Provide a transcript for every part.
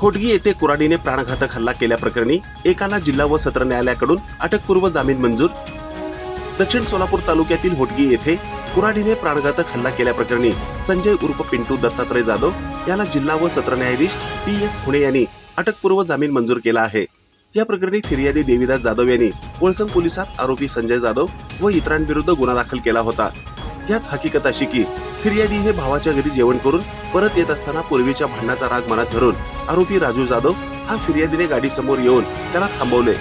होटगी येथे कुराडीने प्राणघातक हल्ला केल्याप्रकरणी एकाला जिल्हा व सत्र न्यायालयाकडून अटकपूर्व जामीन मंजूर. दक्षिण सोलापूर तालुक्यातील होटगी येथे कुराडीने प्राणघातक हल्ला केल्याप्रकरणी संजय उर्फ पिंटू दत्तात्रय जाधव याला जिल्हा व सत्र न्यायाधीश पी एस पुणे यांनी अटकपूर्व जामीन मंजूर केला आहे. या प्रकरणी फिर्यादी देवीदास जाधव यांनी वळसंग पोलिसात आरोपी संजय जाधव व इतरांविरुद्ध गुन्हा दाखल केला होता. यात हकीकत अशी की फिर्यादी हे भावाच्या घरी जेवण करून परत येत असताना पूर्वीच्या भांडणाचा राग मनात धरून आरोपी राजू जाधव हा फिर्यादीने गाडीसमोर येऊन त्याला थांबवले.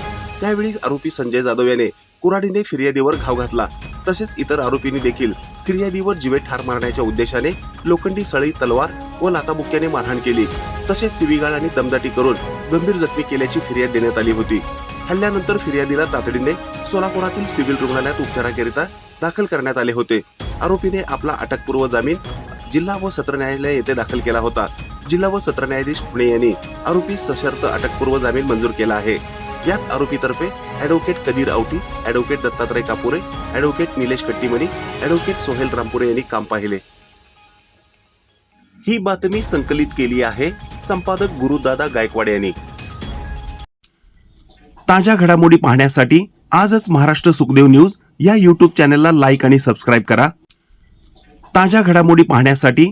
त्यावेळी आरोपी संजय जाधव याने कुराडीने फिर्यादीवर घाव घातला. तसेच इतर आरोपींनी देखील फिर्यादीवर जीवे ठार मारण्याच्या उद्देशाने लोखंडी सळी तलवार व लाताबुक्याने मारहाण केली. तसेच सिविगाळ आणि दमदाटी करून गंभीर जखमी केल्याची फिर्याद देण्यात आली होती. हल्ल्यानंतर फिर्यादीला तातडीने सोलापुरातील सिव्हिल रुग्णालयात उपचाराकरिता दाखल करण्यात आले होते. आरोपीने आपला अटकपूर्व जामीन जिल्हा व सत्र न्यायालय येथे दाखल केला होता. जिल्हा व सत्र न्यायाधीश पुणे यांनी आरोपी सशर्त अटकपूर्व जामीन मंजूर केला आहे. यात आरोपीतर्फे advocate Kadir Awati advocate Dattatray Kapure advocate Nilesh Kattimani advocate Sohel Rampure यांनी काम पाहिले. ही बातमी संकलित केली आहे संपादक गुरुदादा गायकवाड यांनी. ताज्या घडामोडी पाहण्यासाठी आजच महाराष्ट्र सुखदेव न्यूज या यूट्यूब चॅनलला लाईक आणि सबस्क्राईब करा. ताज्या घडामोडी पाहण्यासाठी